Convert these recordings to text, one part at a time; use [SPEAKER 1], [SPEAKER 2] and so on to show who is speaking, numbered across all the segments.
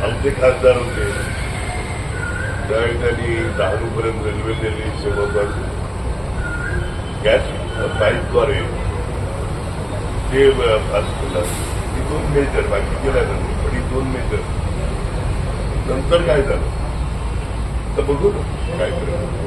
[SPEAKER 1] खासदार होते. त्यावेळी त्यांनी डहाणूपर्यंत रेल्वे दिली सेवा गॅस पाईपद्वारे ते पास केला. ही दोन मेजर बाकी केल्या नाही पण ही दोन मेजर. नंतर काय झालं? तर बघू ना काय करायचं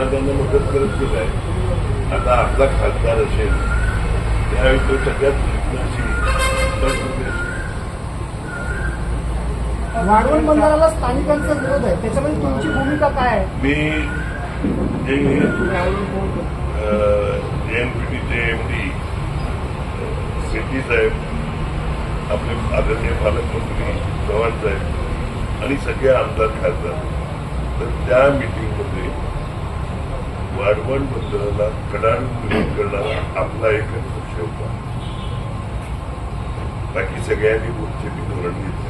[SPEAKER 1] त्यांना त्यांना मदत करत गेलाय. आता आपला खासदार असेल त्यावेळी तो सगळ्यात.
[SPEAKER 2] वाढवण बंधाराला स्थानिकांचा विरोध आहे. त्याच्यामध्ये तुमची भूमिका काय आहे?
[SPEAKER 1] मी जे एनपीटीचे एम डी साहेब आपले आदरणीय पालकमंत्री चव्हाण साहेब आणि सगळे आमदार खासदार तर त्या मिटिंगमध्ये बंदराला कडाण विरोध करणारा आपला एकच पक्ष होता. बाकी सगळ्यांनी पुढचे धोरण घेतले.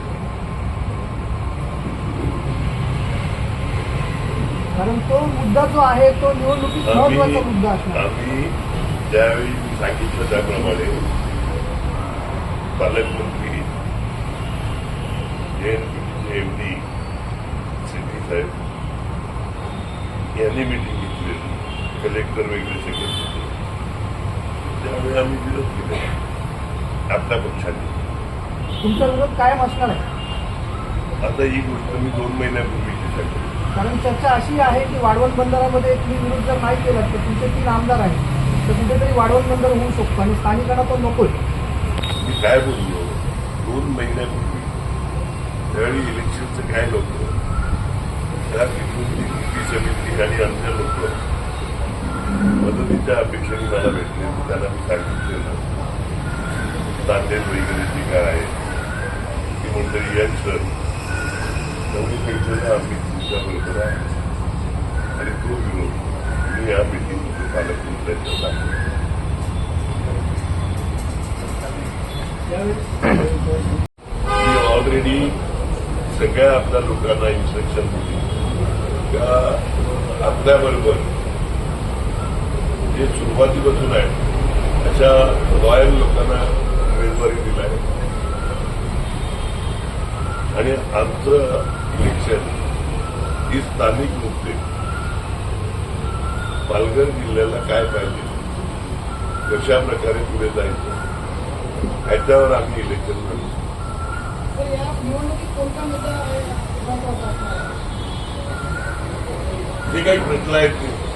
[SPEAKER 2] कारण तो मुद्दा जो आहे तो निवडणुकीत महत्त्वाचा मुद्दा
[SPEAKER 1] आम्ही ज्यावेळी मी सांगितलं त्याप्रमाणे पालकमंत्री एम डी सिटी साहेब यांनी मिटिंग कलेक्टर वगैरे सगळे होते. त्यावेळी आम्ही विरोध केले. आपल्या पक्षाने
[SPEAKER 2] तुमचा विरोध कायम असणार आहे?
[SPEAKER 1] आता ही गोष्ट मी दोन महिन्यापूर्वीची सांगितली
[SPEAKER 2] कारण चर्चा अशी आहे की वाढवण बंधारामध्ये तुम्ही विरोध जर नाही केला तर तुमचे तीन आमदार आहेत. तर कुठेतरी वाढवण बंधार होऊ शकतो आणि स्थानिकांना तो नकोय.
[SPEAKER 1] मी काय बोललो दोन महिन्यापूर्वी त्यावेळी इलेक्शनचं काय नव्हतं त्या समिती आणि अन्य लोक मदतीच्या अपेक्षेने मला भेटले त्यांना मी सांगितलेलं नांदेड वगैरे जे काय आहे ती मंडळी यांचं नवीन पैशाला आम्ही तुमच्याबरोबर आहे. आणि तो विरोध मी या मिटिंगमध्ये पालकमंत्र्यांच्या सांगितलं मी ऑलरेडी सगळ्या आपल्या लोकांना इन्स्ट्रक्शन दिली. का आपल्याबरोबर जे सुरुवातीपासून आहे. अशा लॉयल लोकांना उमेदवारी दिला आहे. आणि आमचं इलेक्शन ही स्थानिक मुद्दे. पालघर जिल्ह्याला काय पाहिजे? कशा प्रकारे पुढे जायचं? ह्याच्यावर आम्ही इलेक्शन लढू.
[SPEAKER 2] आहे?
[SPEAKER 1] जे काही प्रश्न आहेत ते.